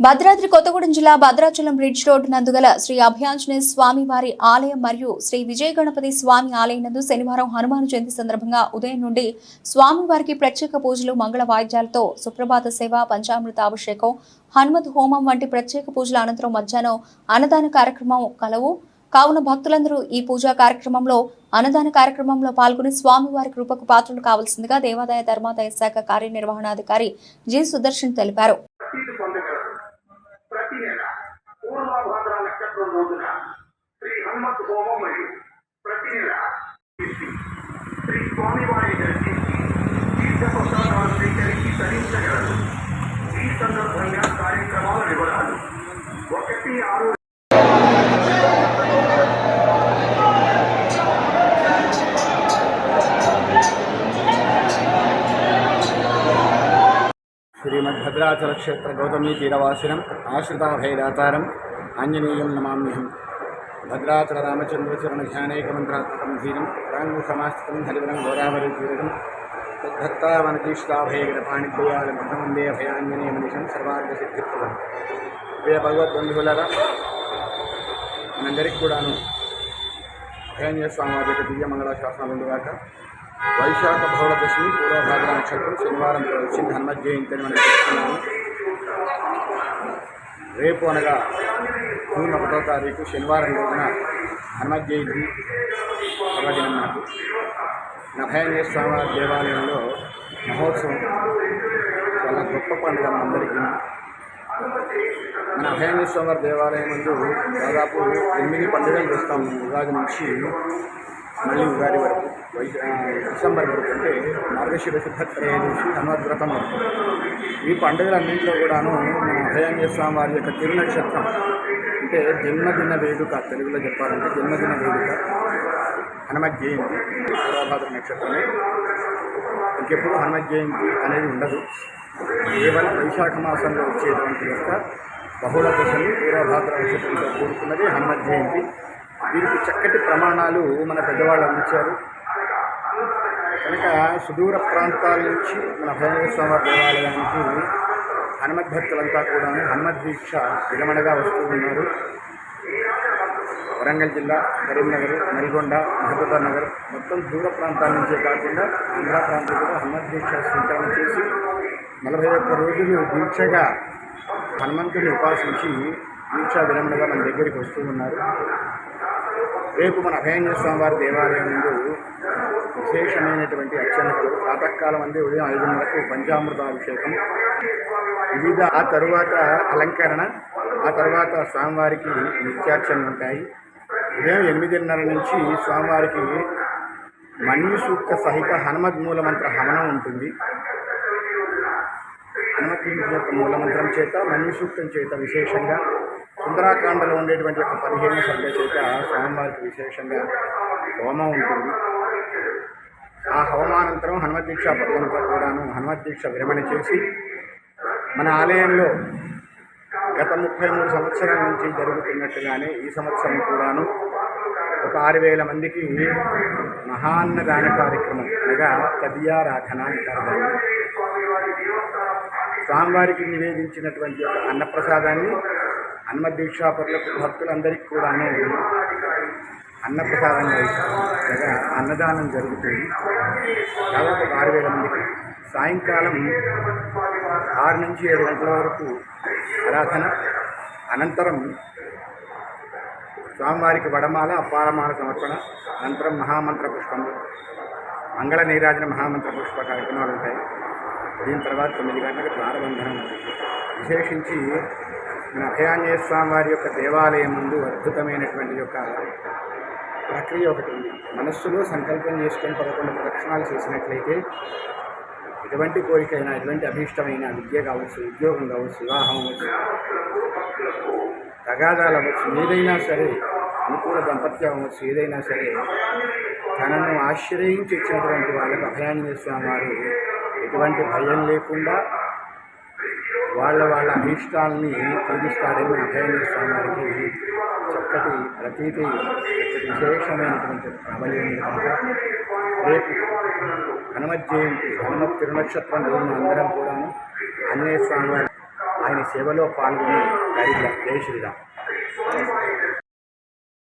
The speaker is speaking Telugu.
భద్రాద్రి కొత్తగూడెం జిల్లా భద్రాచలం బ్రిడ్జ్ రోడ్ నందుగల శ్రీ అభయాంజనేయ స్వామి వారి ఆలయం మరియు శ్రీ విజయ గణపతి స్వామి ఆలయం నందు శనివారం హనుమాన్ జయంతి సందర్భంగా ఉదయం నుండి స్వామివారికి ప్రత్యేక పూజలు మంగళ వాయిద్యాలతో సుప్రభాత సేవ పంచామృత అభిషేకం హనుమత్ హోమం వంటి ప్రత్యేక పూజల అనంతరం మధ్యాహ్నం అన్నదాన కార్యక్రమం కలవు. కావున భక్తులందరూ ఈ పూజా కార్యక్రమంలో అన్నదాన కార్యక్రమంలో పాల్గొని స్వామివారి కృపకు పాత్రలు కావాల్సిందిగా దేవాదాయ ధర్మాదాయ శాఖ కార్యనిర్వహణాధికారి జి సుదర్శన్ తెలిపారు సీటు పొందగలరు ప్రతి నెల పూర్వభాద్ర నక్షత్రం రోజున శ్రీ హనుమత్ హోమం మరియు ప్రతి నెల శ్రీ స్వామివారి దర్శించి తీర్థ స్వీకరించి తరించగలరు. ఈ సందర్భంగా కార్యక్రమాల వివరాలు ఒకటి ఆరు శ్రీమద్భద్రాచల క్షేత్ర గౌతమీ తీరవాసినం ఆశ్రితాభయదాతారం ఆంజనేయం నమామ్యహం. భద్రాచల రామచంద్రచరణ ధ్యానైకమంత్రాత్మకం ధీరం. ప్రాంగుఖమాస్థితం హరివరం గోదావరి తీరం తద్భక్తావనతీష్టాభయగర పాణిద్వయాల మృతమందే అభయాంజనేయ మనిషం సర్వార్థ సిద్ధిప్రదం ప్రియ భగవద్బంధువులరా మనందరికీ కూడాను అభయాంజనేయ స్వామి వారి యొక్క దివ్య మంగళ శాసనాలు ఉండగాక వైశాఖ బహుళ దశమి పూర్వభాద్ర నక్షత్రం శనివారం వచ్చింది హనుమత్ జయంతి అని మనం చెప్తున్నాము రేపు అనగా జూన్ ఒకటో తారీఖు శనివారం రోజున హనుమత్ జయంతి పర్వదినం నాకు నభయాంజనేయ స్వామి దేవాలయంలో మహోత్సవం. చాలా గొప్ప పండుగ మనందరికీ మన అభయాంజనేయ స్వామి దేవాలయం ముందు దాదాపు ఎనిమిది పండుగలు చేస్తాము ఉగాది నుంచి మళ్ళీ ఉగాది వరకు డిసెంబర్ వరకు అంటే మార్గశిర శుద్ధ త్రయోదశి హనుమద్వ్రతం వరకు. ఈ పండుగలన్నింటిలో కూడాను మన అభయాంజనేయ స్వామి వారి యొక్క తిరునక్షత్రం. అంటే జన్మదిన వేడుక తెలుగులో చెప్పాలంటే జన్మదిన వేడుక. హనుమత్ జయంతి పూర్వభాద్ర నక్షత్రమే. ఇంకెప్పుడు హనుమత్ జయంతి అనేది ఉండదు. కేవలం వైశాఖ మాసంలో వచ్చేటువంటి యొక్క బహుళ దశలు పూర్వభాద్ర నక్షత్రంతో కూడుకున్నది హనుమత్ జయంతి దీనికి చక్కటి ప్రమాణాలు మన పెద్దవాళ్ళు అందించారు కనుక సుదూర ప్రాంతాల నుంచి మన భైరవ స్వామి దేవాలయానికి హనుమద్భక్తులంతా కూడా హనుమద్ దీక్ష విరమణగా వస్తూ ఉన్నారు. వరంగల్ జిల్లా కరీంనగర్ నల్గొండ మహబూబా నగర్ మొత్తం దూర ప్రాంతాల నుంచే కాకుండా ఆంధ్ర ప్రాంతం కూడా హనుమత్ దీక్ష స్వీకరణ చేసి నలభై ఒక్క రోజులు దీక్షగా హనుమంతుని ఉపాసించి దీక్ష విరమణగా మన దగ్గరికి వస్తూ ఉన్నారు. రేపు మన అభయాంజన స్వామివారి దేవాలయం ముందు విశేషమైనటువంటి అర్చనలు. ప్రాతకాలం అందే ఉదయం ఐదున్నరకు పంచామృతాభిషేకం. వివిధ ఆ తరువాత అలంకరణ ఆ తర్వాత స్వామివారికి నిత్యార్చనలు ఉంటాయి. ఉదయం ఎనిమిదిన్నర నుంచి స్వామివారికి మన్యు సూక్త సహిత హనుమద్ మూలమంత్ర హవనం ఉంటుంది. హనుమద్వీపం యొక్క మూలమంత్రం చేత మన్యు సూక్తం చేత విశేషంగా సుందరాకాండలో ఉండేటువంటి ఒక పదిహేను సభ్య చేత స్వామివారికి విశేషంగా హోమం ఉంటుంది. ఆ హోమానంతరం హనుమద్దీక్ష పర్వంతో కూడాను హనుమద్దీక్ష విరమణ చేసి మన ఆలయంలో గత ముప్పై మూడు సంవత్సరాల నుంచి జరుగుతున్నట్టుగానే ఈ సంవత్సరం కూడాను ఒక ఆరు వేల మందికి మహాన్నదాన కార్యక్రమం అనగా తదియారాధన అంటారు స్వామివారికి నివేదించినటువంటి అన్నప్రసాదాన్ని అన్నప్రసాదాన్ని హనుమద్దీక్షాపరులకు భక్తులందరికీ కూడాను అన్నప్రసాదంగా ఇస్తారు అన్నదానం జరుగుతుంది దాదాపు ఆరు వేల మందికి సాయంకాలం ఆరు నుంచి ఏడు గంటల వరకు ఆరాధన. అనంతరం స్వామివారికి వడమాల అపారమాల సమర్పణ. అనంతరం మహామంత్ర పుష్పం మంగళ నీరాజన మహామంత్ర పుష్ప కార్యక్రమాలు ఉంటాయి. దీని తర్వాత తొమ్మిది గంటలకు ప్రారంభం విశేషించి మన అభయాంజనేయ స్వామి వారి యొక్క దేవాలయం ముందు అద్భుతమైనటువంటి యొక్క ప్రక్రియ ఒకటి ఉంది. మనస్సులో సంకల్పం చేసుకొని పదకొండు ప్రదక్షిణాలు చేసినట్లయితే ఎటువంటి కోరికైనా ఎటువంటి అభీష్టమైన విద్య కావచ్చు ఉద్యోగం కావచ్చు వివాహం అవ్వచ్చు తగాదాలు అవ్వచ్చు ఏదైనా సరే అనుకూల దంపత్యం అవ్వచ్చు ఏదైనా సరే తనను ఆశ్రయించి ఇచ్చినటువంటి వాళ్ళకు అభయాంజనేయ స్వామి వారు ఎటువంటి భయం లేకుండా వాళ్ళ వాళ్ళ అభీష్టాలని తీరుస్తాడని మన అభయాంజనేయ స్వామి వారికి చక్కటి ప్రతీతి విశేషమైనటువంటి ప్రాబల్యం రేపు హనుమత్ జయంతి హనుమత్ తిరునక్షత్రం రోజున అందరం కూడాను ఆంజనేయ స్వామి వారి ఆయన సేవలో పాల్గొని జై జై శ్రీరామ్